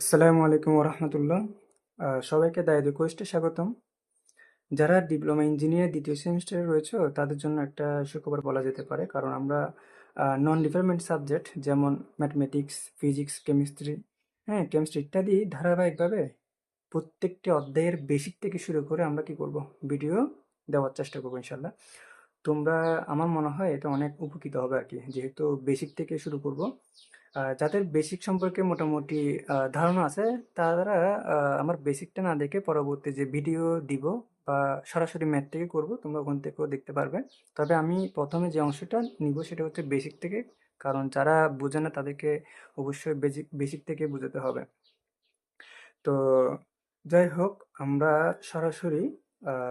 আসসালামু আলাইকুম ওরহামতুল্লাহ। সবাইকে দায় রিকোয়েস্টে স্বাগতম। যারা ডিপ্লোমা ইঞ্জিনিয়ার দ্বিতীয় সেমিস্টারে রয়েছে, তাদের জন্য একটা সুখবর বলা যেতে পারে। কারণ আমরা নন ডিপার্টমেন্ট সাবজেক্ট যেমন ম্যাথমেটিক্স ফিজিক্স কেমিস্ট্রি হ্যাঁ কেমিস্ট্রি ইত্যাদি ধারাবাহিকভাবে প্রত্যেকটি অধ্যায়ের বেসিক থেকে শুরু করে আমরা কি করব? ভিডিও দেওয়ার চেষ্টা করব ইনশাল্লাহ তোমরা, আমার মনে হয় এটা অনেক উপকৃত হবে আর কি। যেহেতু বেসিক থেকে শুরু করব যাদের বেসিক সম্পর্কে মোটামুটি ধারণা আছে, তারা আমার বেসিকটা না দেখে পরবর্তী যে ভিডিও দিব বা সরাসরি ম্যাথ থেকে করব, তোমরা ওখান থেকেও দেখতে পারবে। তবে আমি প্রথমে যে অংশটা নিব, সেটা হচ্ছে বেসিক থেকে, কারণ যারা বোঝে না, তাদেরকে অবশ্যই বেসিক বেসিক থেকে বোঝাতে হবে। তো, যাই হোক, আমরা সরাসরি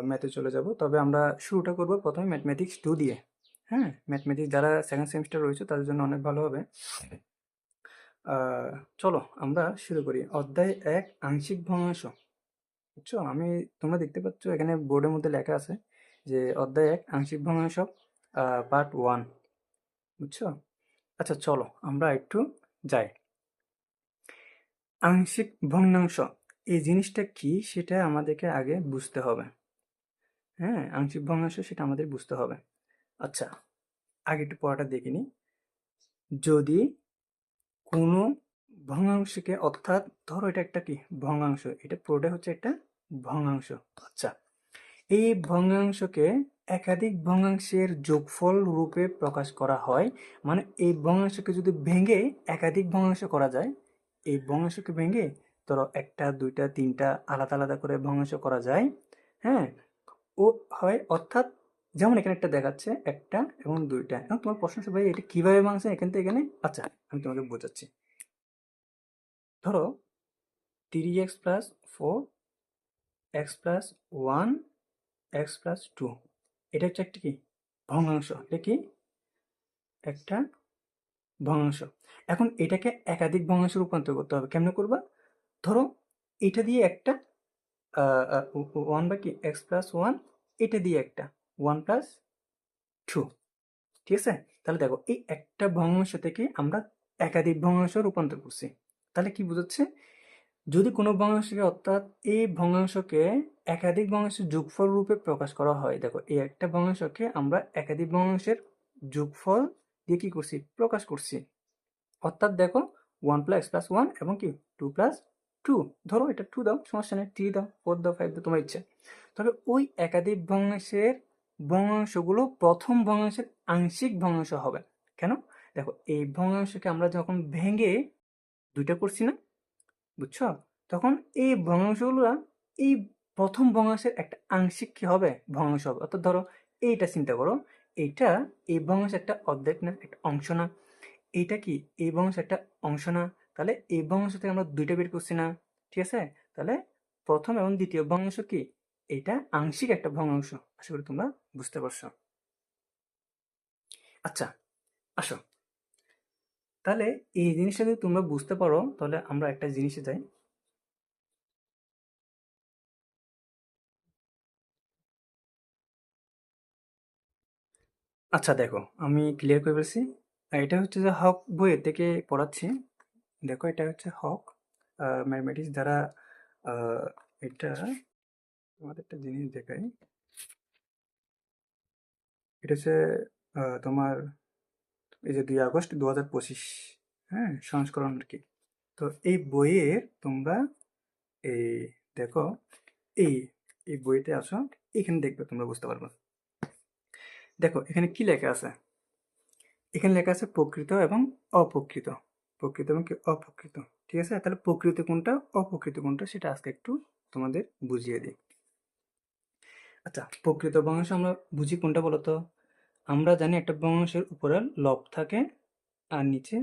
ম্যাথে চলে যাব। তবে আমরা শুরুটা করব প্রথমে ম্যাথমেটিক্স টু দিয়ে। হ্যাঁ ম্যাথমেটিক্স যারা সেকেন্ড সেমিস্টার রয়েছে তাদের জন্য অনেক ভালো হবে। চলো আমরা শুরু করি। অধ্যায় এক, আংশিক ভগ্নাংশ। বুঝছ? আমি, তোমরা দেখতে পাচ্ছ এখানে বোর্ডের মধ্যে লেখা আছে যে অধ্যায় এক, আংশিক ভগ্নাংশ পার্ট ওয়ান বুঝছ? আচ্ছা চলো আমরা একটু যাই। আংশিক ভগ্নাংশ। এই জিনিসটা কি সেটা আমাদেরকে আগে বুঝতে হবে। হ্যাঁ আংশিক ভগ্নাংশ সেটা আমাদের বুঝতে হবে। আচ্ছা আগে একটু পড়াটা দেখে নিই। যদি কোনো ভগ্নাংশকে, অর্থাৎ ধরো এটা একটা কি? ভগ্নাংশ, এটা পুরোটা হচ্ছে একটা ভগ্নাংশ। আচ্ছা এই ভগ্নাংশকে একাধিক ভগ্নাংশের যোগফল রূপে প্রকাশ করা হয়। মানে এই ভগ্নাংশকে যদি ভেঙে একাধিক ভগ্নাংশ করা যায়, এই ভগ্নাংশকে ভেঙে ধরো একটা, দুইটা, তিনটা আলাদা আলাদা করে ভগ্নাংশ করা যায় হ্যাঁ? ও হয় অর্থাৎ যেমন এখানে একটা দেখাচ্ছে, একটা এবং দুইটা। এবং তোমার প্রশ্ন ভাই, এটা কীভাবে ভাঙছে এখান থেকে এখানে? আচ্ছা আমি তোমাকে বোঝাচ্ছি। ধরো three x plus four x plus one x plus two এটা হচ্ছে একটা কি? ভগ্নাংশ। এটা কি? একটা ভগ্নাংশ। এখন এটাকে একাধিক ভগ্নাংশে রূপান্তর করতে হবে। কেমনে করবা? ধরো এটা দিয়ে একটা ওয়ান বা কি এক্স প্লাস ওয়ান এটা দিয়ে একটা ওয়ান প্লাস টু ঠিক আছে? তাহলে দেখো এই একটা ভগ্নাংশ থেকে আমরা একাধিক ভগ্নাংশ রূপান্তর করছি। তাহলে কি বোঝাচ্ছে? যদি কোনো ভগ্নাংশকে অর্থাৎ এই ভগ্নাংশকে একাধিক ভগ্নাংশের যোগফল রূপে প্রকাশ করা হয়, দেখো এই একটা ভগ্নাংশকে আমরা একাধিক ভগ্নাংশের যোগফল দিয়ে কি করছি? প্রকাশ করছি। অর্থাৎ দেখো one plus x plus one এবং কি? টু প্লাস টু ধরো এটা টু দাও, সমস্যা নেই থ্রি দাও ফোর দাও ফাইভ দাও, তোমার ইচ্ছে। তবে ওই একাধিক ভগ্নাংশের ভগ্নাংশগুলো প্রথম ভগ্নাংশের আংশিক ভগ্নাংশ হবে। কেন? দেখো, এই ভগ্নাংশকে আমরা যখন ভেঙে দুইটা করছি না, বুঝছ? তখন এই ভগ্নাংশগুলো এই প্রথম ভগ্নাংশের একটা আংশিক কি হবে? ভগ্নাংশ হবে। অর্থাৎ ধরো, এইটা চিন্তা করো, এইটা এই ভগ্নাংশের একটা অর্ধেক না, একটা অংশ না। এইটা কি? এই ভগ্নাংশের একটা অংশ না। তাহলে এই ভগ্নাংশ থেকে আমরা দুইটা বের করছি না, ঠিক আছে? তাহলে প্রথম এবং দ্বিতীয় ভগ্নাংশ কি? এটা আংশিক একটা ভগ্নাংশ, আশা করি তোমরা বুঝতে পারছ। আচ্ছা আসো। তাহলে এই জিনিসটা যদি তোমরা বুঝতে পারো, তাহলে আমরা একটা জিনিসে যাই। আচ্ছা দেখো, আমি ক্লিয়ার করে ফেলছি। এটা হচ্ছে যে হক বইয়ের থেকে পড়াচ্ছি। দেখো, এটা হচ্ছে হক ম্যাথমেটিক্স দ্বারা এটা তোমাদের একটা জিনিস দেখাই। এটা হচ্ছে তোমার এই যে দুই আগস্ট দু হাজার পঁচিশ হ্যাঁ সংস্করণ আর কি। তো এই বইয়ের তোমরা এই, দেখো, এই এই বইতে আসো এখানে দেখবে তোমরা বুঝতে পারবে। দেখো, এখানে কি লেখা আছে? এখানে লেখা আছে প্রকৃত এবং অপ্রকৃত। প্রকৃত এবং অপ্রকৃত। ঠিক আছে? তাহলে প্রকৃত কোনটা, অপ্রকৃত কোনটা সেটা আজকে একটু তোমাদের বুঝিয়ে দিই। আচ্ছা প্রকৃত ভগ্নাংশ আমরা বুঝি কোনটা বলতো? আমরা জানি একটা ভগ্নাংশের উপরে লব থাকে আর নিচে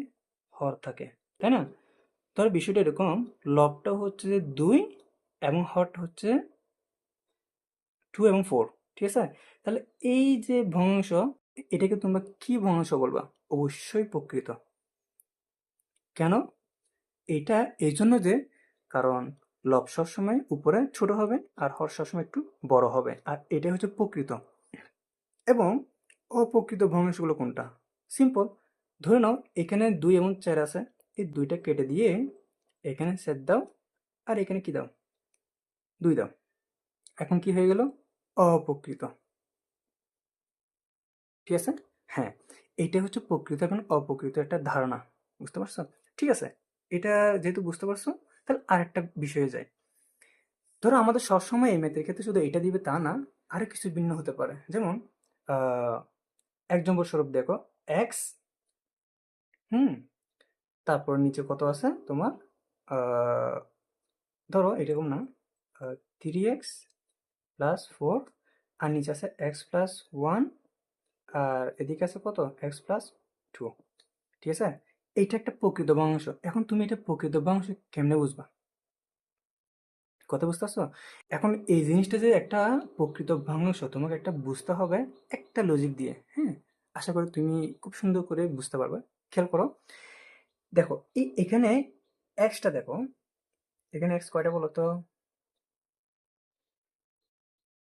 হর থাকে, তাই না? ধর বিষয়টা এরকম, লবটা হচ্ছে যে দুই এবং হরটা হচ্ছে টু এবং ফোর, ঠিক আছে? তাহলে এই যে ভগ্নাংশ এটাকে তোমরা কি ভগ্নাংশ বলবা? অবশ্যই প্রকৃত। কেন? এটা এই জন্য যে, কারণ লব সবসময় উপরে ছোট হবে আর হর সবসময় একটু বড় হবে। আর এটা হচ্ছে প্রকৃত। এবং অপ্রকৃত ভগ্নাংশগুলো কোনটা? সিম্পল। ধরে নাও, এখানে দুই এবং চার আছে। এই দুইটা কেটে দিয়ে এখানে সেট দাও আর এখানে কি দাও? দুই দাও। এখন কি হয়ে গেল? অপ্রকৃত। ঠিক আছে? হ্যাঁ এটা হচ্ছে প্রকৃত এবং অপ্রকৃত একটা ধারণা। বুঝতে পারছ? ঠিক আছে? এটা যেহেতু বুঝতে পারছ, তাহলে আরেকটা বিষয়ে যায় ধরো আমাদের সবসময় এই ম্যাথের ক্ষেত্রে শুধু এটা দিবে তা না, আরও কিছু ভিন্ন হতে পারে। যেমন এক নম্বর স্বরূপ দেখো এক্স হুম, তারপর নিচে কত আছে তোমার? ধরো এরকম না থ্রি এক্স প্লাস ফোর আর নিচে আছে এক্স প্লাস ওয়ান আর এদিকে আছে কত? এক্স প্লাস টু ঠিক আছে? এইটা একটা প্রকৃত বংশ। এখন তুমি এটা প্রকৃত বংশ কেমনে বুঝবা? কথা বুঝতে পারছ এখন এই জিনিসটা যে একটা প্রকৃত ভগ্নাংশ তোমাকে একটা বুঝতে হবে, একটা লজিক দিয়ে হ্যাঁ? আশা করি তুমি খুব সুন্দর করে বুঝতে পারবে। খেয়াল করো। দেখো, এই এখানে এক্সটা দেখো। এখানে এক্স কয়টা বলো তো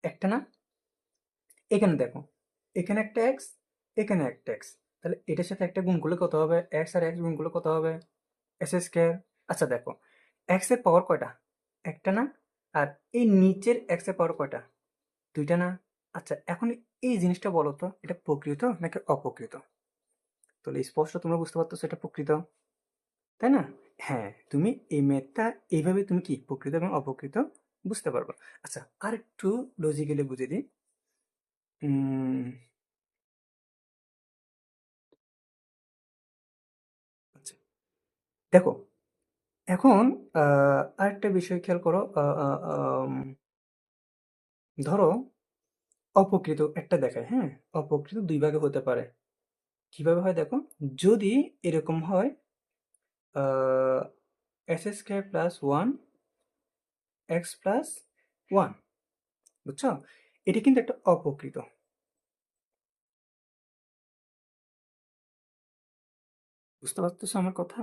একটা না? এখানে দেখো। এখানে একটা এক্স এখানে একটা এক্স তাহলে এটার সাথে একটা গুণ করলে কত হবে? এক্স আর এক্স গুণ করলে কত হবে? এস স্কোয়ার আচ্ছা দেখো এক্সের পাওয়ার কয়টা? একটা না? আর এই নিচের এক্সের পাওয়ার কয়টা? দুইটা না? আচ্ছা এখন এই জিনিসটা বলো তো, এটা প্রকৃত নাকি অপ্রকৃত? তাহলে স্পষ্ট তোমরা বুঝতে পারতো এটা প্রকৃত, তাই না? হ্যাঁ তুমি এই ম্যাথটা এইভাবে তুমি কি, প্রকৃত এবং অপ্রকৃত বুঝতে পারবে। আচ্ছা আর একটু লজিক্যালি বুঝে দিই। দেখো, এখন আরেকটা বিষয় খেয়াল করো ধরো অপকৃত একটা দেখায় হ্যাঁ? অপকৃত দুই ভাগে হতে পারে। কীভাবে হয় দেখো? যদি এরকম হয় s square plus one, x plus one, বুঝছ? এটি কিন্তু একটা অপকৃত। বুঝতে পারতেছো আমার কথা?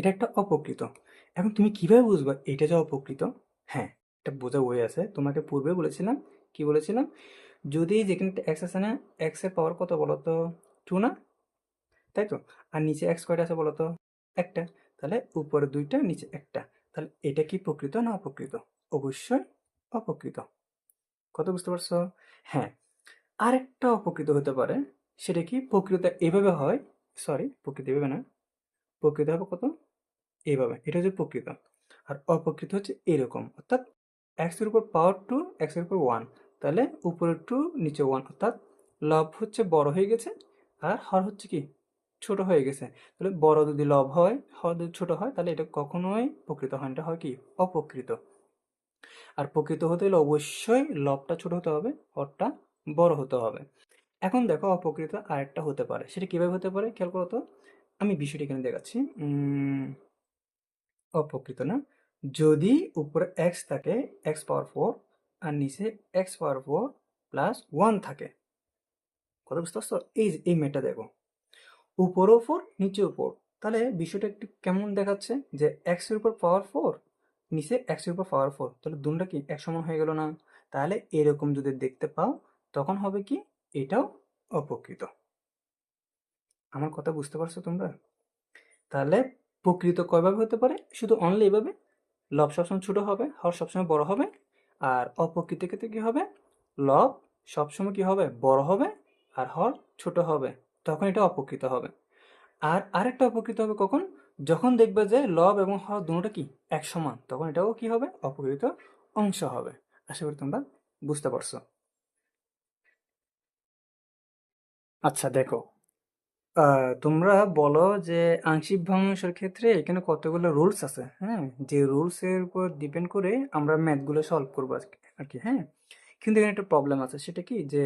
এটা একটা অপকৃত এখন তুমি কীভাবে বুঝবা এটা যে অপকৃত হ্যাঁ এটা বোঝা হয়ে আছে। তোমাকে পূর্বে বলেছিলাম, কি বলেছিলাম? যদি যেখানে এক্স আছে না এক্সের পাওয়ার কত বলো তো টু না? তাই তো? আর নিচে এক্স কয়টা আছে বলো তো একটা। তাহলে উপরে দুইটা, নিচে একটা। তাহলে এটা কি প্রকৃত না অপকৃত অবশ্যই অপকৃত কত বুঝতে পারছ? হ্যাঁ। আরেকটা অপকৃত হতে পারে, সেটা কি? প্রকৃত এভাবে হয় সরি প্রকৃত এভাবে না। প্রকৃত হবে কত? এইভাবে। এটা হচ্ছে প্রকৃত। আর অপ্রকৃত হচ্ছে এরকম। অর্থাৎ এক্সের উপর পাওয়ার টু এক্সের উপর ওয়ান তাহলে উপরে টু নিচে ওয়ান অর্থাৎ লব হচ্ছে বড় হয়ে গেছে আর হর হচ্ছে কি? ছোট হয়ে গেছে। তাহলে বড় যদি লব হয়, হর যদি ছোট হয়, তাহলে এটা কখনোই প্রকৃত হয় এটা হয় কি? অপ্রকৃত। আর প্রকৃত হতে হলে অবশ্যই লবটা ছোট হতে হবে, হরটা বড় হতে হবে। এখন দেখো অপ্রকৃত আরেকটা হতে পারে। সেটা কীভাবে হতে পারে? খেয়াল করো তো। আমি বিষয়টি এখানে দেখাচ্ছি। উম, অপ্রকৃত না। যদি উপরে এক্স থাকে এক্স পাওয়ার ফোর আর নিচে x power four plus one থাকে। কথা বুঝতে পারছ? এই এই মেয়েটা দেখো। উপরেও ফোর নিচেও ফোর তাহলে বিষয়টা একটু কেমন দেখাচ্ছে? যে এক্সের উপর পাওয়ার ফোর নিচে এক্সের উপর পাওয়ার ফোর তাহলে দুনটা কি এক সমান হয়ে গেল না? তাহলে এরকম যদি দেখতে পাও তখন হবে কি? এটাও অপ্রকৃত আমার কথা বুঝতে পারছ তোমরা? তাহলে প্রকৃত কয়ভাবে হতে পারে? শুধু অনলি এভাবে? লব সবসময় ছোট হবে হর সবসময় বড় হবে। আর অপ্রকৃত ক্ষেত্রে কী হবে? লব সবসময় কি হবে? বড় হবে আর হর ছোট হবে। তখন এটা অপকৃত হবে। আর আরেকটা অপকৃত হবে কখন? যখন দেখবে যে লব এবং হর দুটোটা কি? এক সমান তখন এটাও কি হবে? অপকৃত অংশ হবে। আশা করি তোমরা বুঝতে পারছ। আচ্ছা দেখো। তোমরা বলো যে আংশিক ভগ্নাংশের ক্ষেত্রে এখানে কতগুলো রুলস আছে? হ্যাঁ যে রুলস এর উপর ডিপেন্ড করে আমরা ম্যাথগুলো সলভ করব আজকে আর কি হ্যাঁ? কিন্তু এখানে একটা প্রবলেম আছে, সেটা কি? যে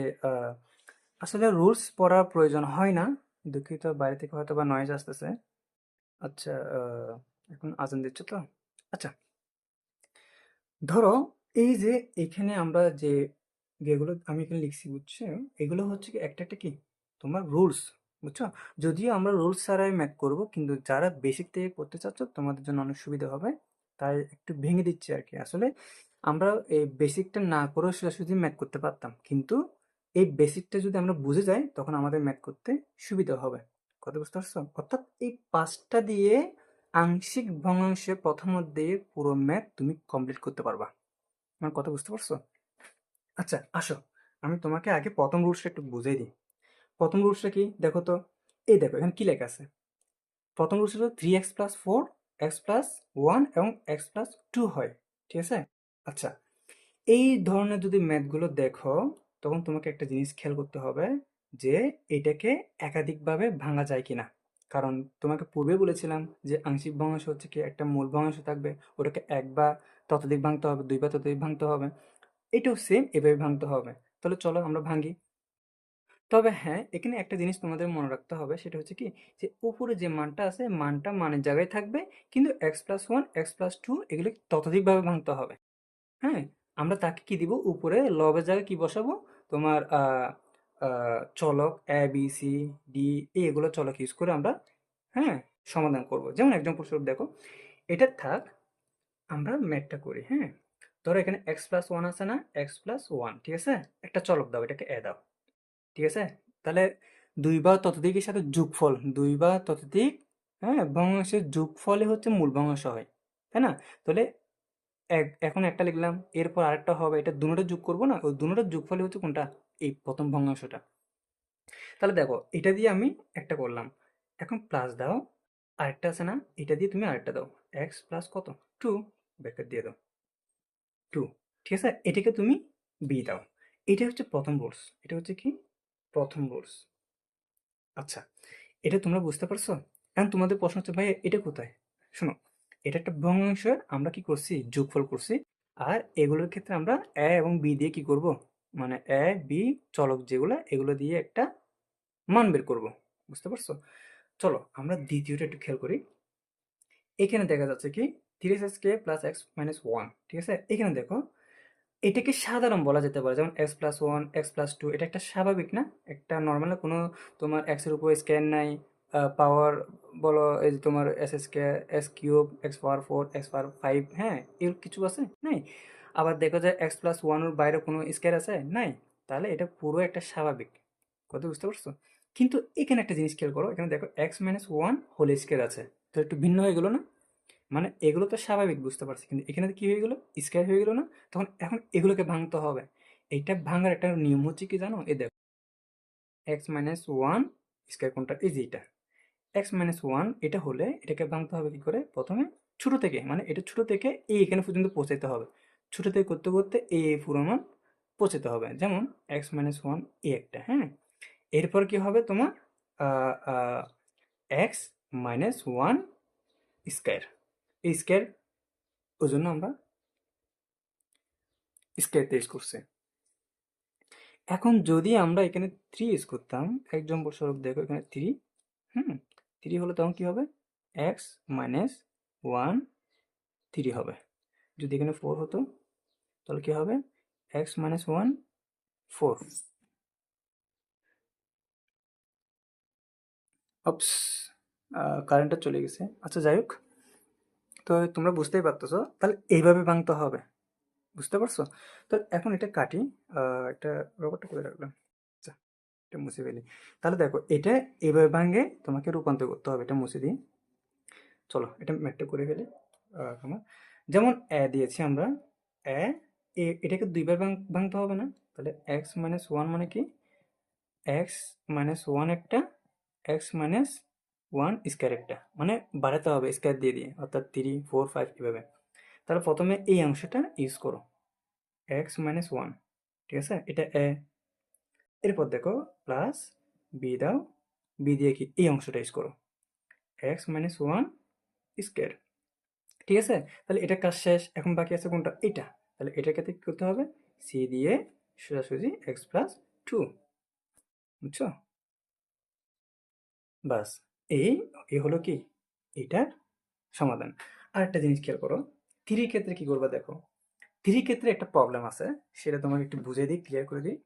আসলে রুলস পড়ার প্রয়োজন হয় না। দুঃখিত, বাইরে থেকে হয়তো বা নয়েজ আসতেছে। আচ্ছা এখন আজান দিচ্ছ তো? আচ্ছা। ধরো, এই যে এখানে আমরা যে, যেগুলো আমি এখানে লিখছি, বুঝছ? এগুলো হচ্ছে কি, একটা একটা কি? তোমার রুলস বুঝছ? যদিও আমরা রুলস ছাড়াই ম্যাক করব, কিন্তু যারা বেসিক থেকে করতে চাচ্ছ, তোমাদের জন্য অনেক সুবিধা হবে। তাই একটু ভেঙে দিচ্ছি আর কি। আসলে আমরা এই বেসিকটা না করেও সোজাসুজি ম্যাক করতে পারতাম। কিন্তু এই বেসিকটা যদি আমরা বুঝে যাই, তখন আমাদের ম্যাক করতে সুবিধা হবে। কথা বুঝতে পারছ? অর্থাৎ এই পাঁচটা দিয়ে আংশিক ভগ্নাংশে প্রথম দিয়ে পুরো ম্যাথ তুমি কমপ্লিট করতে পারবা। আমার কথা বুঝতে পারছ? আচ্ছা আসো। আমি তোমাকে আগে প্রথম রুলসটা একটু বুঝিয়ে দিই। প্রথম রুলসটা কি? দেখো তো, এই দেখো, এখানে কি লেখা আছে? প্রথম রুলস হলো three x plus four x plus one এবং এক্স প্লাস টু হয়, ঠিক আছে? আচ্ছা এই ধরনের যদি ম্যাথগুলো দেখো, তখন তোমাকে একটা জিনিস খেয়াল করতে হবে যে এটাকে একাধিকভাবে ভাঙা যায় কিনা। কারণ তোমাকে পূর্বে বলেছিলাম যে আংশিক ভগ্নাংশ হচ্ছে কি? একটা মূল ভগ্নাংশ থাকবে, ওটাকে এক বা ততোধিক ভাঙতে হবে, দুই বা ততোধিক ভাঙতে হবে, এটাও সেম এভাবে ভাঙতে হবে। তাহলে চলো আমরা ভাঙি। তবে হ্যাঁ এখানে একটা জিনিস তোমাদের মনে রাখতে হবে, সেটা হচ্ছে কি? যে উপরে যে মানটা আছে, মানটা মানের জায়গায় থাকবে, কিন্তু x plus one x plus two এগুলো ততোধিকভাবে ভাঙতে হবে। হ্যাঁ? আমরা তাকে কি দিব? উপরে লবের জায়গায় কি বসাবো? তোমার চলক এ বি সি ডি এগুলো চলক ইউজ করে আমরা হ্যাঁ সমাধান করব। যেমন একজন প্রশ্ন দেখো, এটা থাক, আমরা ম্যাথটা করি হ্যাঁ? ধরো এখানে এক্স প্লাস ওয়ান আছে না এক্স প্লাস ওয়ান ঠিক আছে? একটা চলক দাও, এটাকে এ দাও। ঠিক আছে? তাহলে দুই বা ততোধিকের সাথে যোগফল, দুই বা ততোধিক হ্যাঁ ভগ্নাংশের যোগফলই হচ্ছে মূল ভগ্নাংশ হয়, তাই না? তাহলে এক, এখন একটা লিখলাম, এরপর আরেকটা হবে, এটা দুটোটা যোগ করব না, ওই দুটোটার যোগফলই হচ্ছে কোনটা? এই প্রথম ভগ্নাংশটা। তাহলে দেখো, এটা দিয়ে আমি একটা করলাম, এখন প্লাস দাও, আরেকটা আছে না, এটা দিয়ে তুমি আরেকটা দাও এক্স প্লাস কত? টু ব্র্যাকেট দিয়ে দাও টু ঠিক আছে? এটাকে তুমি বি দাও, এটা হচ্ছে প্রথম রুলস এটা হচ্ছে কি? প্রথম রুলস আচ্ছা এটা তোমরা বুঝতে পারছ? এখন তোমাদের প্রশ্ন হচ্ছে ভাই এটা কোথায়? শোনো, এটা একটা ভগ্নাংশের আমরা কি করছি? যোগফল করছি। আর এগুলোর ক্ষেত্রে আমরা এ এবং বি দিয়ে কি করব? মানে এ বি চলক যেগুলো, এগুলো দিয়ে একটা মান বের করব। বুঝতে পারছ? চলো, আমরা দ্বিতীয়টা একটু খেয়াল করি। এখানে দেখা যাচ্ছে কি তিরিশ এক্স কে প্লাস এক্স মাইনাস ওয়ান ঠিক আছে? এখানে দেখো এটাকে সাধারণ বলা যেতে পারে। যেমন x plus one x plus two এটা একটা স্বাভাবিক না? একটা নর্মাল কোনো তোমার এক্সের উপর স্ক্যান নাই পাওয়ার বলো, এই যে তোমার s s k s cube x power four x power five হ্যাঁ এর কিছু আছে? নাই? আবার দেখো যে এক্স প্লাস ওয়ানের বাইরে কোনো স্কোয়ার আছে? নাই? তাহলে এটা পুরো একটা স্বাভাবিক। কথা বুঝতে পারছ? কিন্তু এখানে একটা জিনিস খেয়াল করো, এখানে দেখো x minus one whole square আছে। তো একটু ভিন্ন হয়ে গেলো না? মানে এগুলো তো স্বাভাবিক, বুঝতে পারছি। কিন্তু এখানে কি হয়ে গেলো? স্কোয়ার হয়ে গেলো না? তখন এখন এগুলোকে ভাঙতে হবে। এইটা ভাঙার একটা নিয়ম হচ্ছে কি জানো? এই দেখো। এক্স মাইনাস ওয়ান স্কোয়ার কোনটা? যে এটা এক্স মাইনাস ওয়ান এটা হলে এটাকে ভাঙতে হবে কি করে? প্রথমে ছোটো থেকে মানে এটা ছোটো থেকে এই এখানে পর্যন্ত পৌঁছাতে হবে। ছোটো থেকে করতে করতে এই পুরো মান পৌঁছাতে হবে। যেমন এক্স মাইনাস ওয়ান এই একটা হ্যাঁ? এরপর কি হবে তোমার? এক্স মাইনাস ওয়ান স্কোয়ার এই স্কোয়ার ওই জন্য আমরা স্কোয়ার ইউজ করছি। এখন যদি আমরা এখানে থ্রি ইউজ করতাম একজন স্বরূপ দেখো এখানে থ্রি হুম? থ্রি হলে তখন কি হবে? এক্স মাইনাস ওয়ান থ্রি হবে। যদি এখানে ফোর হতো, তাহলে কি হবে? X minus one four oops কারেন্টটা চলে গেছে। আচ্ছা যাই হোক। তো তোমরা বুঝতেই পারতেছো তাহলে এইভাবে ভাঙতে হবে। বুঝতে পারছ? তো এখন এটা কাটি একটা রবারটা করে রাখলাম? আচ্ছা এটা মুছে ফেলি। তাহলে দেখো এটা এইভাবে ভাঙে তোমাকে রূপান্তর করতে হবে এটা মুছে দিই। চলো এটা ম্যাটটা করে ফেলি। আহ, তোমার। যেমন এ দিয়েছি আমরা এ এটাকে দুইবার ভাঙ- ভাঙতে হবে না। তাহলে এক্স মাইনাস ওয়ান মানে কি? এক্স মাইনাস ওয়ান একটা এক্স মাইনাস ওয়ান স্কোয়ার একটা। মানে বাড়াতে হবে স্কোয়ার দিয়ে দিয়ে, অর্থাৎ থ্রি ফোর ফাইভ এভাবে। তাহলে প্রথমে এই অংশটা ইউজ করো। এক্স মাইনাস ওয়ান ঠিক আছে? এটা এ এরপর দেখো প্লাস বি দাও। বি দিয়ে কি এই অংশটা ইউজ করো। এক্স মাইনাস ওয়ান স্কোয়ার ঠিক আছে? তাহলে এটা কাজ শেষ। এখন বাকি আছে কোনটা? এটা তাহলে এটার ক্ষেত্রে কি করতে হবে। সি দিয়ে সোজাসুজি এক্স প্লাস টু বুঝছ? বাস। এই এ হলো কি? এটার সমাধান। আর একটা জিনিস খেয়াল করো থ্রি ক্ষেত্রে কি করবা দেখো? থ্রি ক্ষেত্রে একটা প্রবলেম আছে, সেটা তোমাকে একটু বুঝে দিই ক্লিয়ার করে দিই।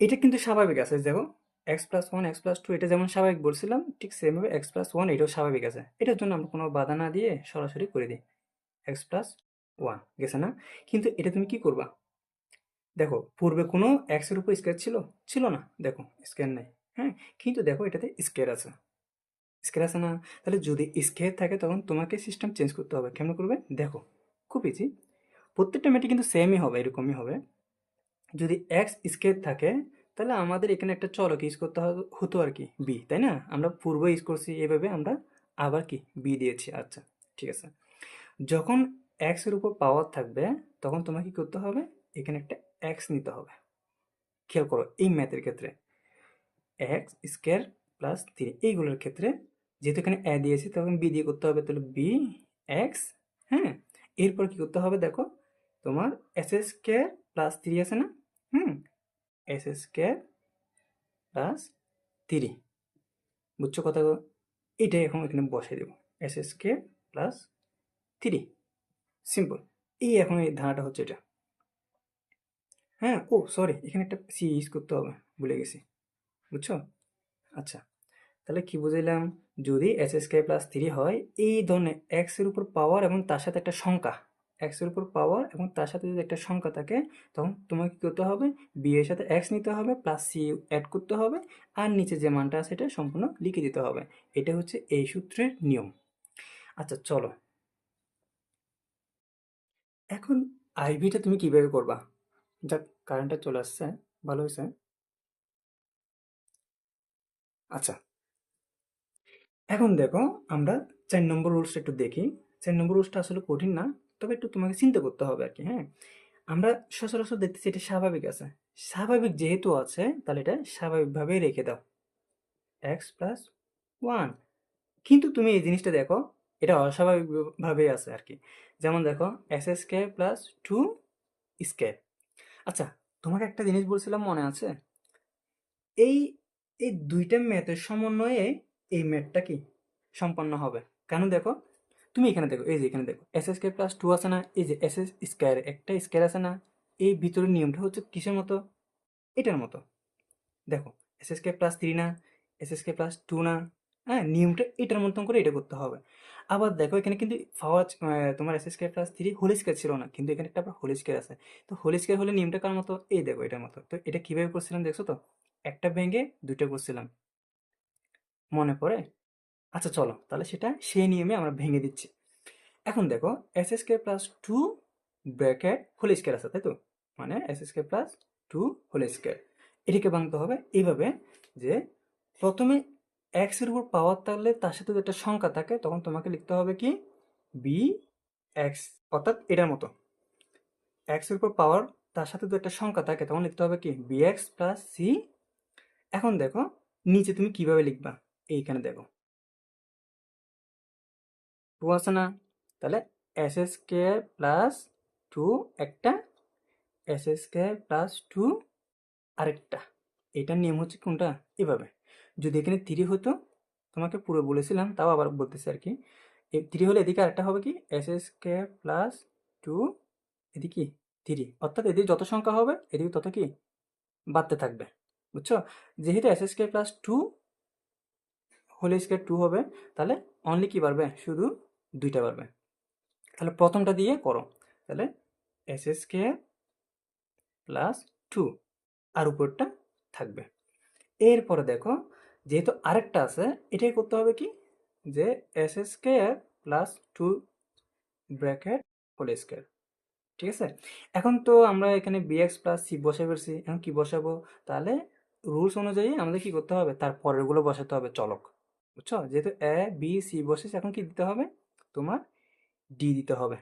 এটা কিন্তু স্বাভাবিক আছে, দেখো x plus one x plus two এটা যেমন স্বাভাবিক বলছিলাম, ঠিক সেমভাবে এক্স প্লাস ওয়ান এটাও স্বাভাবিক আছে। এটার জন্য আমরা কোনো বাধা না দিয়ে সরাসরি করে দিই এক্স প্লাস ওয়ান গেছে না? কিন্তু এটা তুমি কি করবা? দেখো, পূর্বে কোনো এক্সের উপর স্কোয়ার ছিল? ছিল না, দেখো স্কোয়ার নেই। হ্যাঁ কিন্তু দেখো এটাতে স্কোয়ার আছে। স্কেয়ার আছে না? তাহলে যদি স্কেয়ার থাকে তখন তোমাকে সিস্টেম চেঞ্জ করতে হবে। কেমন করবে? দেখো, খুব ইজি প্রত্যেকটা ম্যাটে কিন্তু সেমই হবে, এরকমই হবে। যদি এক্স স্কেয়ার থাকে, তাহলে আমাদের এখানে একটা চলক ইউজ করতে হতো আর কি বি তাই না? আমরা পূর্ব ইউজ করছি এভাবে, আমরা আবার কি বি দিয়েছি আচ্ছা ঠিক আছে। যখন এক্সের উপর পাওয়ার থাকবে, তখন তোমাকে কি করতে হবে? এখানে একটা এক্স নিতে হবে। খেয়াল করো, এই ম্যাথের ক্ষেত্রে। X square plus three. এইগুলোর ক্ষেত্রে যেহেতু এখানে এ দিয়েছি, তখন বি দিয়ে করতে হবে তাহলে বি এক্স হ্যাঁ? এরপর কি করতে হবে দেখো, তোমার s s square plus three আছে না? হুম? S s square plus three. বুঝছ কথা এটাই এখন এখানে বসিয়ে দেবো। S s square plus three. Simple. এই এখন এই ধারাটা হচ্ছে এটা। হ্যাঁ? ও, সরি, এখানে একটা সি ইউজ করতে হবে, ভুলে গেছি। বুঝছ? আচ্ছা তাহলে কি বুঝাইলাম? যদি s s k plus three হয়, এই ধরনের এক্সের উপর পাওয়ার এবং তার সাথে একটা সংখ্যা এক্সের উপর পাওয়ার এবং তার সাথে যদি একটা সংখ্যা থাকে, তখন তোমাকে কি করতে হবে? বি এর সাথে এক্স নিতে হবে প্লাস সি অ্যাড করতে হবে আর নিচে যে মানটা আছে এটা সম্পূর্ণ লিখে দিতে হবে। এটা হচ্ছে এই সূত্রের নিয়ম। আচ্ছা চলো। এখন আইভিটা তুমি কীভাবে করবা? যাক কারেন্টটা চলে আসছে, ভালো হয়েছে। আচ্ছা। এখন দেখো, আমরা চার নম্বর রুলসটা একটু দেখি। চার নম্বর রুলসটা আসলে কঠিন না, তবে একটু তোমাকে চিন্তা করতে হবে আর কি হ্যাঁ? আমরা সচরাচর দেখতেছি এটা স্বাভাবিক আছে। স্বাভাবিক যেহেতু আছে, তাহলে এটা স্বাভাবিকভাবেই রেখে দাও। এক্স প্লাস ওয়ান কিন্তু তুমি এই জিনিসটা দেখো, এটা অস্বাভাবিকভাবেই আছে আর কি যেমন দেখো s s k plus two square আচ্ছা তোমাকে একটা জিনিস বলছিলাম মনে আছে? এই এই দুইটা ম্যাথের সমন্বয়ে এই ম্যাথটা কি সম্পন্ন হবে? কেন দেখো? তুমি এখানে দেখো, এই যে এখানে দেখো s s k plus two আছে না? এই যে এস এস স্কোয়ার একটা স্কোয়ার আছে না? এই ভিতরের নিয়মটা হচ্ছে কিসের মতো? এটার মতো। দেখো s s k plus three না s s k plus two না হ্যাঁ নিয়মটা এটার মতন করে এটা করতে হবে। আবার দেখো, এখানে কিন্তু পাওয়ার তোমার s s k plus three whole square ছিল না, কিন্তু এখানে একটা আবার হোল স্কোয়ার আছে। তো হোল স্কোয়ার হলে নিয়মটা কার মতো? এই দেখো, এটার মতো। তো এটা কীভাবে করছিলাম, দেখছ তো? একটা ভেঙে দুটো করছিলাম। মনে পড়ে? আচ্ছা চলো, তাহলে সেটা সেই নিয়মে আমরা ভেঙে দিচ্ছি। এখন দেখো s s k plus two bracket whole square আছে, তাই তো? মানে s s k plus two whole square এটিকে ভাঙতে হবে এইভাবে যে প্রথমে এক্সের উপর পাওয়ার থাকলে তার সাথে একটা সংখ্যা থাকে, তখন তোমাকে লিখতে হবে কি? বি এক্স অর্থাৎ এটার মতো। এক্সের উপর পাওয়ার তার সাথে যদি একটা সংখ্যা থাকে, তখন লিখতে হবে কি? বি এক্স প্লাস সি এখন দেখো, নিচে তুমি কীভাবে লিখবা? এইখানে দেখো। টু আছে না? তাহলে s s k plus two একটা, s s k plus two আরেকটা। এটার নিয়ম হচ্ছে কোনটা? এভাবে। যদি এখানে থ্রি হতো, তোমাকে পুরো বলেছিলাম, তাও আবার বলতেছি আর কি। থ্রি হলে এদিকে আরেকটা হবে কি? S s k plus two এদিকে থ্রি অর্থাৎ এদিকে যত সংখ্যা হবে, এদিকে তত কি? বাড়তে থাকবে। বুঝছ? যেহেতু s k plus two whole square two হবে, তাহলে অনলি কি পারবে শুধু দুইটা পারবে তাহলে প্রথমটা দিয়ে করো। তাহলে এস কে প্লাস টু আর উপরটা থাকবে। এরপরে দেখো, যেহেতু আরেকটা আছে, এটাই করতে হবে কি? যে s k plus two bracket whole square ঠিক আছে? এখন তো আমরা এখানে বিএক্স প্লাস সি বসে ফেলছি। এখন কি বসাবো? তাহলে রুলস অনুযায়ী আমাদের কি করতে হবে? তার পরেরগুলো বসাতে হবে, চলক। বুঝছ? যেহেতু এ বি সি বসেছে, এখন কি দিতে হবে? তোমার ডি দিতে হবে।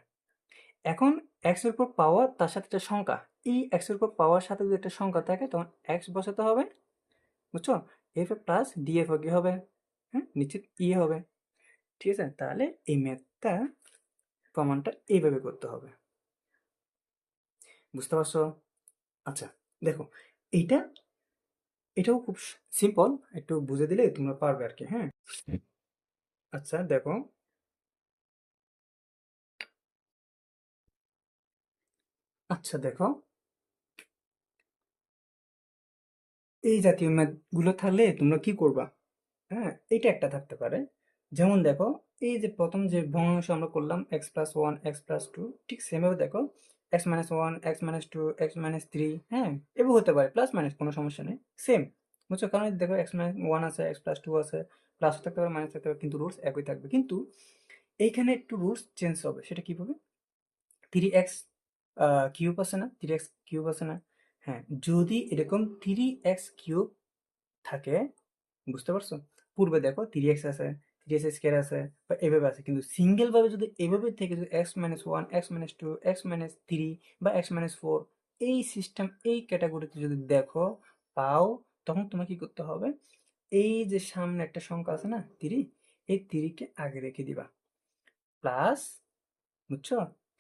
এখন এক্সের উপর পাওয়ার তার সাথে একটা সংখ্যা। এই এক্সের উপর পাওয়ার সাথে যদি একটা সংখ্যা থাকে, তখন এক্স বসাতে হবে। বুঝছ? F a plus d f কি হবে। হ্যাঁ নিশ্চিত ই হবে। ঠিক আছে? তাহলে এই ম্যাথটা প্রমাণটা এইভাবে করতে হবে। বুঝতে পারছ? আচ্ছা দেখো, এইটা এটাও খুব সিম্পল একটু বুঝে দিলে তোমরা পারবে আর কি হ্যাঁ আচ্ছা দেখো। আচ্ছা দেখো। এই জাতীয় ম্যাথগুলো থাকলে তোমরা কি করবা? হ্যাঁ এটা একটা থাকতে পারে। যেমন দেখো এই যে প্রথম যে ভগ্নাংশ আমরা করলাম x plus one x plus two ঠিক সেমভাবে দেখো x minus one x minus two x minus three হ্যাঁ এভাবে হতে পারে প্লাস মাইনাস কোনো সমস্যা নেই সেম বুঝছ? কারণ দেখো এক্স মাইনাস ওয়ান আছে এক্স প্লাস টু আছে প্লাস থাকতে পারে মাইনাস থাকতে পারে, কিন্তু রুটস একই থাকবে। কিন্তু এইখানে একটু রুটস চেঞ্জ হবে, সেটা কীভাবে থ্রি এক্স কিউব আছে না? থ্রি এক্স কিউব আছে না? হ্যাঁ যদি এরকম থ্রি এক্স কিউব থাকে, বুঝতে পারছ? পূর্বে দেখো থ্রি এক্স আছে থ্রি এক্স স্কোয়ার আছে বা এভাবে আছে কিন্তু সিঙ্গেলভাবে যদি এভাবে থেকে যদি x minus one x minus two x minus three বা এক্স মাইনাস ফোর এই সিস্টেম এই ক্যাটাগরিতে যদি দেখো, পাও, তখন তোমাকে কি করতে হবে? এই যে সামনে একটা সংখ্যা আছে না থ্রি এই থ্রিকে আগে রেখে দিবা। প্লাস বুঝছ?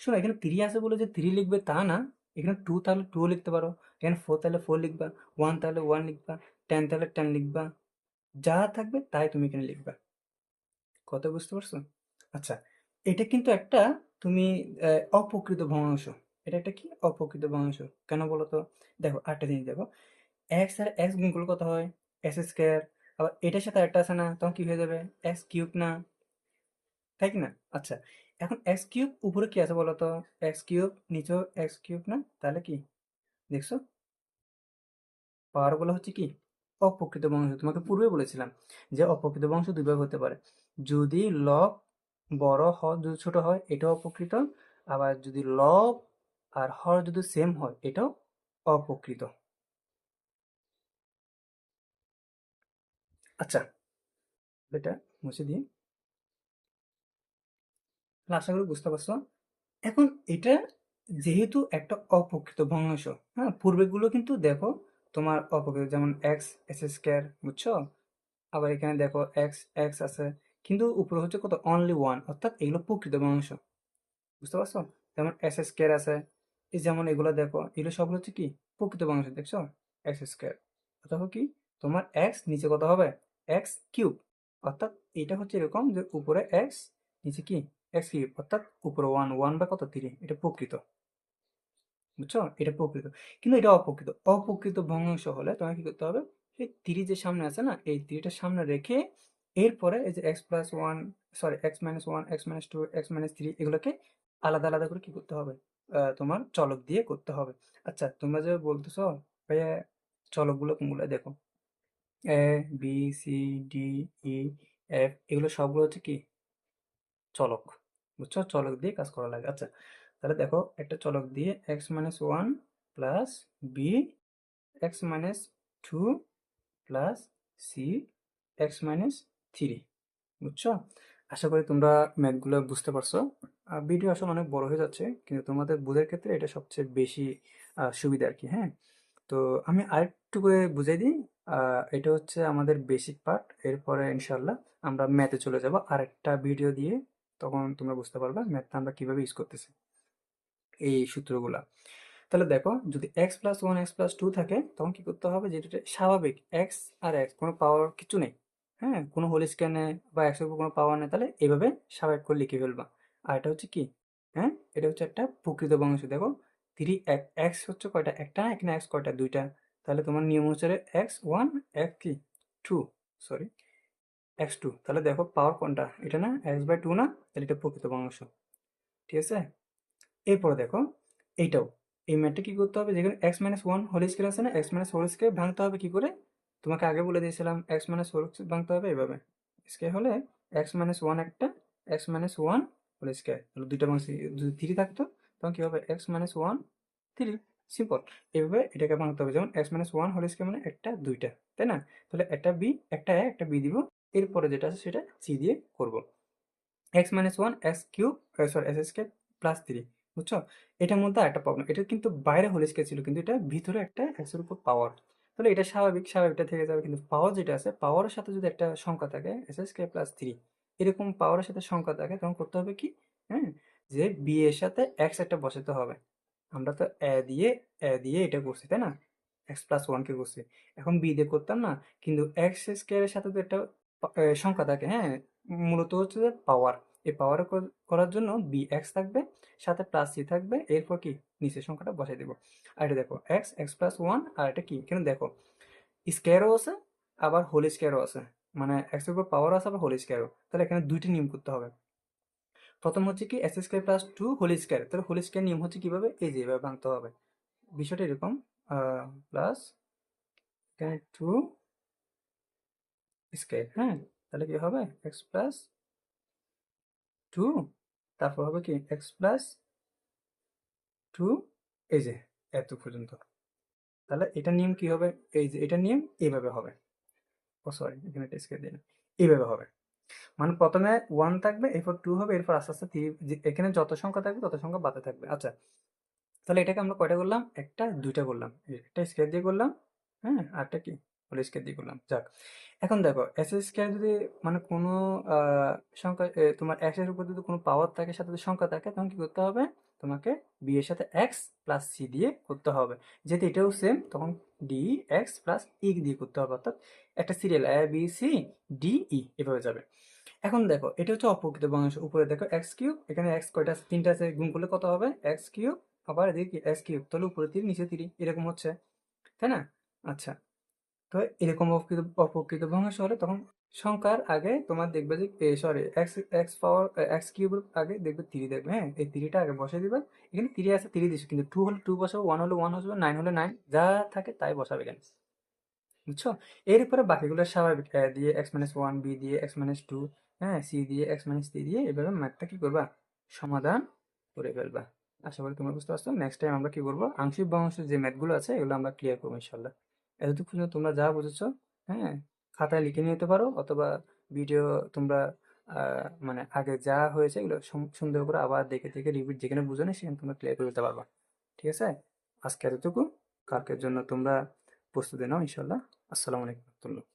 শোনো, এখানে থ্রি আছে বলে যে থ্রি লিখবে তা না। এখানে টু তাহলে টু লিখতে পারো। এখানে ফোর তাহলে ফোর লিখবা। ওয়ান তাহলে ওয়ান লিখবা। টেন তাহলে টেন লিখবা। যা থাকবে তাই তুমি এখানে লিখবা। কত বুঝতে পারছ? আচ্ছা এটা কিন্তু একটা তুমি আহ, অপ্রকৃত ভগ্নাংশ এটা একটা কি? অপ্রকৃত ভগ্নাংশ কেন বলো তো? দেখো আরেকটা জিনিস দেখো। এক্স আর এক্স গুণ করলে কত হয়? এস স্কোয়ার আবার এটার সাথে একটা আছে না? তখন কি হয়ে যাবে? এক্স কিউব না? তাই কি না? আচ্ছা এখন এক্স কিউব উপরে কি আছে বলো তো? এক্স কিউব নিচেও এক্স কিউব না? তাহলে কি? দেখছ? পাওয়ারগুলো হচ্ছে কি? অপ্রকৃত বংশ তোমাকে পূর্বে বলেছিলাম যে অপ্রকৃত বংশ দুইভাবে হতে পারে। যদি লব বড় হর যদি ছোট হয়, এটাও অপ্রকৃত আবার যদি লব আর হর যদি সেম হয়, এটাও অপ্রকৃত আচ্ছা এটা মুছে দিয়ে আশা করি বুঝতে পারছ। এখন এটা যেহেতু একটা অপকৃত ভগ্নাংশ হ্যাঁ পূর্বেগুলো কিন্তু দেখো তোমার অপকৃত, যেমন এক্স এস স্কোয়ার বুঝছ? আবার এখানে দেখো এক্স এক্স আছে কিন্তু উপরে হচ্ছে কত? অনলি ওয়ান অর্থাৎ এগুলো প্রকৃত ভগ্নাংশ বুঝতে পারছ? যেমন এস স্কোয়ার আছে। এই যেমন এগুলো দেখো, এগুলো সবগুলো হচ্ছে কি? প্রকৃত ভগ্নাংশ দেখছ? এক্স স্কোয়ার অথবা কি? তোমার এক্স নিচে কত হবে? এক্স কিউব অর্থাৎ এটা হচ্ছে এরকম যে উপরে এক্স নিচে কি? এক্স কিউব অর্থাৎ উপরে ওয়ান ওয়ান বা কত? থ্রি এটা প্রকৃত। বুঝছ? এটা প্রকৃত। কিন্তু এটা অপ্রকৃত। অপ্রকৃত ভগ্নাংশ হলে তোমাকে কি করতে হবে? এই থ্রি যে সামনে আছে না, এই থ্রিটা সামনে রেখে এরপরে এই যে x plus one sorry x minus one x minus two x minus three এগুলোকে আলাদা আলাদা করে কি করতে হবে? তোমার চলক দিয়ে করতে হবে। আচ্ছা তোমরা যে বলতেছো ভাইয়া চলকগুলো কোনগুলো? দেখো। A, B, C, D, E, F, এগুলো সবগুলো হচ্ছে কি? চলক। বুঝছ? চলক দিয়ে কাজ করা লাগে। আচ্ছা তাহলে দেখো, একটা চলক দিয়ে x minus one plus B x minus two plus C x minus three, বুঝছ? আশা করি তোমরা ম্যাথগুলো বুঝতে পারছ। ভিডিও আসলে অনেক বড় হয়ে যাচ্ছে, কিন্তু তোমাদের বোঝার ক্ষেত্রে এটা সবচেয়ে বেশি সুবিধা আর কি হ্যাঁ? তো আমি আরেকটু করে বুঝাই দিই। এটা হচ্ছে আমাদের বেসিক পার্ট এরপরে ইনশাল্লাহ আমরা ম্যাথে চলে যাব। আরেকটা ভিডিও দিয়ে তখন তোমরা বুঝতে পারবে ম্যাথটা আমরা কীভাবে ইউজ করতেছি এই সূত্রগুলা। তাহলে দেখো, যদি x plus one x plus two থাকে, তখন কি করতে হবে? যেটা স্বাভাবিক এক্স আর এক্স কোনো পাওয়ার কিছু নেই। হ্যাঁ কোনো হোল স্ক্যানে বা উপর কোনো পাওয়ার নেই, তাহলে এইভাবে স্বাভাবিক করে লিখে ফেলবা। আর এটা হচ্ছে কি? হ্যাঁ এটা হচ্ছে একটা প্রকৃত বংশ। দেখো থ্রি এক্স হচ্ছে কয়টা? একটা না, এখানে এক্স কয়টা? দুইটা। তাহলে তোমার নিয়ম হচ্ছে এক্স ওয়ান এক্স কি? টু সরি এক্স টু তাহলে দেখো পাওয়ার কোনটা? এটা না এক্স বাই টু না, তাহলে এটা প্রকৃত বংশ। ঠিক আছে? এরপরে দেখো, এইটাও। এই ম্যাটটা কি করতে হবে? যেখানে x minus one whole square আছে না এক্স মাইনাস হোল স্কেয়ার ভাঙতে হবে কি করে? তোমাকে আগে বলে দিয়েছিলাম এক্স মাইনাস হোল ভাঙতে হবে এভাবে স্কেয়ার হলে এক্স মাইনাস ওয়ান একটা x minus one whole square তাহলে দুইটা ভাঙছি, যদি থ্রি থাকতো, তখন কী হবে? X minus one three simple এইভাবে এটাকে ভাঙতে হবে। যেমন x minus one whole square মানে একটা, দুইটা, তাই না? তাহলে একটা বি একটা এ একটা বি দিব। এরপরে যেটা আছে সেটা সি দিয়ে করব। X minus one x cube sorry s square plus three বুঝছ? এটার মধ্যে একটা প্রবলেম এটা কিন্তু বাইরে হোল স্কেয়ার ছিল, কিন্তু এটা ভিতরে একটা এক্সের উপর পাওয়ার তাহলে এটা স্বাভাবিক, স্বাভাবিকটা থেকে যাবে। কিন্তু পাওয়ার যেটা আছে পাওয়ারের সাথে যদি একটা সংখ্যা থাকে s s k plus three এরকম পাওয়ারের সাথে সংখ্যা থাকে, তখন করতে হবে কি? হ্যাঁ যে বি এর সাথে এক্স একটা বসাতে হবে। আমরা তো এ দিয়ে এ দিয়ে এটা করছি, তাই না? এক্স প্লাস ওয়ানকে করছি। এখন বি দিয়ে করতাম না, কিন্তু এক্স স্কোয়ারের সাথে তো একটা সংখ্যা থাকে হ্যাঁ মূলত হচ্ছে যে পাওয়ার এই পাওয়ার করার জন্য বি এক্স থাকবে, সাথে প্লাস সি থাকবে, এরপর কি? নিচের সংখ্যাটা বসাই দেবো। আর এটা দেখো এক্স এক্স প্লাস ওয়ান আর এটা কি? এখানে দেখো স্কোয়ারও আছে, আবার হোল স্কোয়ারও আছে। মানে এক্সের উপর পাওয়ার আছে, আবার হোল স্কোয়ারও তাহলে এখানে দুইটি নিয়ম করতে হবে। প্রথম হচ্ছে কি s square plus two whole square তাহলে হোল স্কোয়ার নিয়ম হচ্ছে কীভাবে? এই যে এভাবে ভাঙতে হবে। বিষয়টা এরকম প্লাস এখানে টু স্কোয়ার হ্যাঁ? তাহলে কি হবে? এক্স প্লাস টু তারপর হবে কি? এক্স প্লাস টু এই যে, এত পর্যন্ত। তাহলে এটা নিয়ম কি হবে? এই যে, এটা নিয়ম এইভাবে হবে। ও সরি এখানে টেস্ট করে দিই না এইভাবে হবে। মানে প্রথমে ওয়ান থাকবে, এরপর টু হবে, এরপর আস্তে আস্তে থ্রি এখানে যত সংখ্যা থাকবে, তত সংখ্যা বাদে থাকবে। আচ্ছা তাহলে এটাকে আমরা কয়টা করলাম? একটা, দুইটা করলাম। একটা স্কোয়ার দিয়ে করলাম হ্যাঁ আরটা কি? হোল স্কোয়ার দিয়ে করলাম। যাক, এখন দেখো এস স্কোয়ার যদি মানে কোনো সংখ্যা তোমার এক্সের উপর যদি কোনো পাওয়ার থাকে, সাথে সংখ্যা থাকে, তখন কি করতে হবে? তোমাকে বি এর সাথে এক্স প্লাস সি দিয়ে করতে হবে। যেহেতু এটাও সেম তখন ডি এক্স প্লাস ই দিয়ে করতে হবে, অর্থাৎ একটা serial A B C D E এভাবে যাবে। এখন দেখো, এটা হচ্ছে অপ্রকৃত ভগ্নাংশ উপরে দেখো এক্স কিউব এখানে এক্স কয়টা তিনটা আছে, গুণ করলে কত হবে? এক্স কিউব আবার এদিকে এক্স কিউব তাহলে উপরে তিন, নিচে তিরি এরকম হচ্ছে। তাই না? আচ্ছা তো এরকম অপ্রকৃত ভগ্নাংশ হলে তখন সংখ্যার আগে তোমার দেখবে যে sorry x x power x কিউবের আগে দেখবে তিরি দেখবে হ্যাঁ? এই তিরিটা আগে বসে দিবে। এখানে তিরি আছে তিরি দিচ্ছে কিন্তু টু হলে টু বসাবো ওয়ান হলে ওয়ান বসাবো নাইন হলে নাইন যা থাকে তাই বসাবে এখানে বুঝছ? এরপরে বাকিগুলো স্বাভাবিক A দিয়ে এক্স মাইনাস ওয়ান বি দিয়ে এক্স মাইনাস টু হ্যাঁ? সি দিয়ে এক্স মাইনাস থ্রি দিয়ে এভাবে ম্যাথটা কি করবা? সমাধান করে ফেলবা। আশা করি তোমরা বুঝতে পারছ। নেক্সট টাইম আমরা কি করব? আংশিক ভগ্নাংশের যে ম্যাথগুলো আছে, এগুলো আমরা ক্লিয়ার করব ইনশাল্লাহ। এতটুকু পর্যন্ত তোমরা যা বুঝেছ হ্যাঁ খাতায় লিখে নিতে পারো অথবা ভিডিও তোমরা মানে আগে যা হয়েছে এগুলো সুন্দর করে আবার দেখে দেখে রিপিট যেখানে বুঝো না সেখানে তোমরা ক্লিয়ার করে দিতে পারবা। ঠিক আছে? আজকে এতটুকু। কালকের জন্য তোমরা প্রস্তুতি নাও ইনশাল্লাহ আসসালামু আলাইকুম